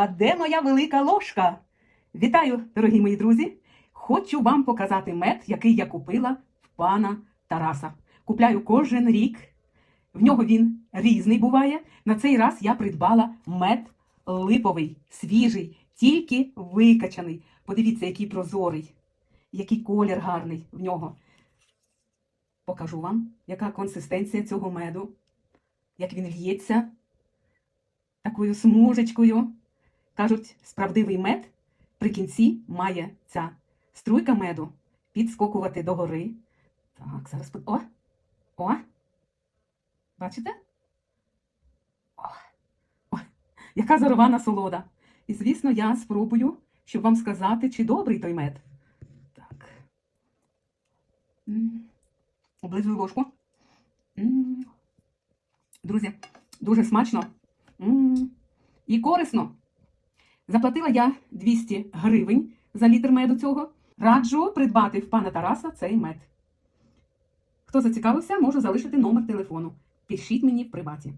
А де моя велика ложка? Вітаю, дорогі мої друзі! Хочу вам показати мед, який я купила в пана Тараса. Купляю кожен рік. В нього він різний буває. На цей раз я придбала мед липовий, свіжий, тільки викачаний. Подивіться, який прозорий, який колір гарний в нього. Покажу вам, яка консистенція цього меду, як він л'ється такою смужечкою. Кажуть, справдивий мед при кінці має ця струйка меду підскокувати догори. Так, зараз О! О! Бачите? О! О! Яка зорова насолода! І, звісно, я спробую, щоб вам сказати, чи добрий той мед. Так. Облизую ложку. Друзі, дуже смачно. І корисно. Заплатила я 200 гривень за літр меду цього. Раджу придбати в пана Тараса цей мед. Хто зацікавився, можу залишити номер телефону. Пишіть мені в приваті.